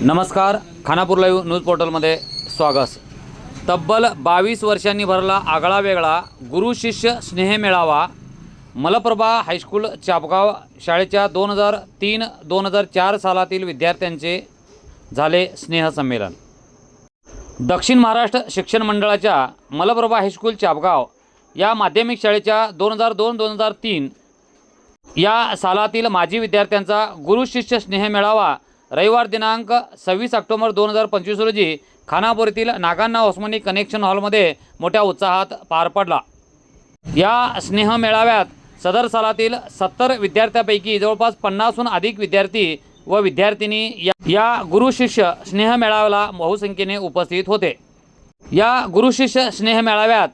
नमस्कार Khanapur live news पोर्टलमध्ये स्वागत. तब्बल बावीस वर्षांनी भरला आगळा वेगळा गुरु शिष्य स्नेह मेळावा मलप्रभा हायस्कूल चापगाव शाळेच्या दोन हजार तीन दोन हजार चार सालातील विद्यार्थ्यांचे झाले स्नेहसंमेलन. दक्षिण महाराष्ट्र शिक्षण मंडळाच्या मलप्रभा हायस्कूल चापगाव या माध्यमिक शाळेच्या दोन हजार दोन दोन हजार तीन या सालातील माजी विद्यार्थ्यांचा गुरु शिष्य स्नेह मेळावा रविवार दिनांक सव्वीस ऑक्टोबर दोन हजार पंचवीस रोजी खानापूर येथील नागांना ओस्मानी कनेक्शन हॉलमध्ये मोठ्या उत्साहात पार पडला. या स्नेह मेळाव्यात सदर सालातील सत्तर विद्यार्थ्यांपैकी जवळपास पन्नासहून अधिक विद्यार्थी व विद्यार्थिनी या या गुरुशिष्य स्नेह मेळाव्याला बहुसंख्येने उपस्थित होते. या गुरुशिष्य स्नेह मेळाव्यात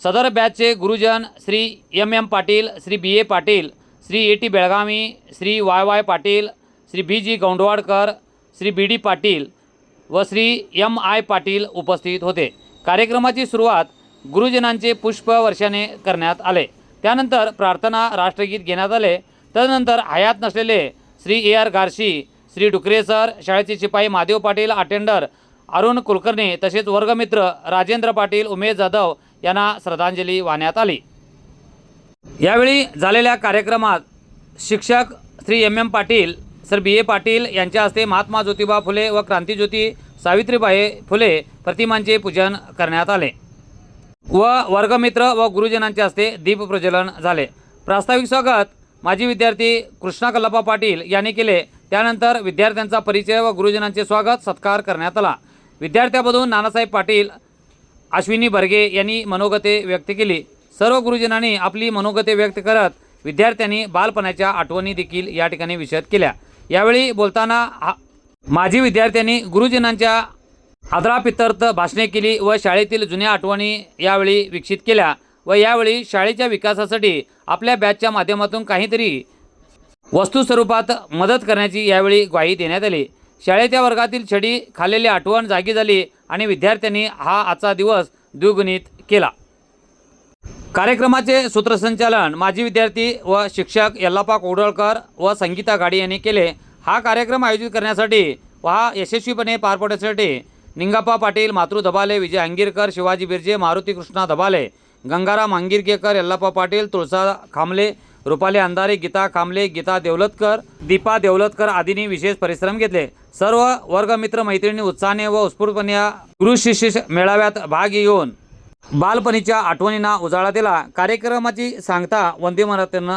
सदर बॅचचे गुरुजन Shri M M Patil Shri B A Patil Shri A T Belgavi Shri Y Y Patil Shri B G Goundwadkar Shri B D Patil व श्री एम आय पाटील उपस्थित होते. कार्यक्रमाची सुरुवात गुरुजनांचे पुष्पवर्षाने करण्यात आले. त्यानंतर प्रार्थना राष्ट्रगीत घेण्यात आले. तदनंतर हयात नसलेले Shri A R Garshi Shri Dukare sir शाळेचे शिपाई महादेव पाटील अटेंडर अरुण कुलकर्णी तसेच वर्गमित्र राजेंद्र पाटील उमेश जाधव यांना श्रद्धांजली वाहण्यात आली. यावेळी झालेल्या कार्यक्रमात शिक्षक Shri M M Patil sir B A Patil यांच्या हस्ते महात्मा ज्योतिबा फुले व क्रांतीज्योती सावित्रीबाई फुले प्रतिमांचे पूजन करण्यात आले. व वर्गमित्र व गुरुजनांच्या हस्ते दीप प्रज्वलन झाले. प्रास्ताविक स्वागत माजी विद्यार्थी कृष्णा कल्लप्पा पाटील यांनी केले. त्यानंतर विद्यार्थ्यांचा परिचय व गुरुजनांचे स्वागत सत्कार करण्यात आला. विद्यार्थ्यामधून नानासाहेब पाटील अश्विनी बर्गे यांनी मनोगते व्यक्त केली. सर्व गुरुजनांनी आपली मनोगते व्यक्त करत विद्यार्थ्यांनी बालपणाच्या आठवणी देखील या ठिकाणी विषद केल्या. यावेळी बोलताना हा- माजी विद्यार्थ्यांनी गुरुजनांच्या आदरापितर्थ भाषणे केली व शाळेतील जुन्या आठवणी यावेळी विकसित केल्या व यावेळी शाळेच्या विकासासाठी आपल्या बॅचच्या माध्यमातून काहीतरी वस्तू स्वरूपात मदत करण्याची यावेळी ग्वाही देण्यात आली. शाळेच्या वर्गातील छडी खाल्लेली आठवण जागी झाली आणि विद्यार्थ्यांनी हा आजचा दिवस द्विगुणित केला. कार्यक्रमाचे सूत्रसंचालन माजी विद्यार्थी व शिक्षक यल्लापा कोडळकर व संगीता गाडी यांनी केले. हा कार्यक्रम आयोजित करण्यासाठी व हा यशस्वीपणे पार पडण्यासाठी निंगाप्पा पाटील मातृ धबाले विजय अंगीरकर शिवाजी बिर्जे मारुती कृष्णा धबाले गंगाराम अंगीरकेकर यल्लाप्पा पाटील तुळसा खांबले रुपाली अंधारे गीता खामले गीता देवलतकर दीपा देवलतकर आदींनी विशेष परिश्रम घेतले. सर्व वर्गमित्र मैत्रिणी उत्साहाने व उत्स्फूर्तपणे या गुरु शिष्य मेळाव्यात भाग घेऊन बालपणीच्या आठवणींना उजाळा दिला. कार्यक्रमाची सांगता वंदे मातरनं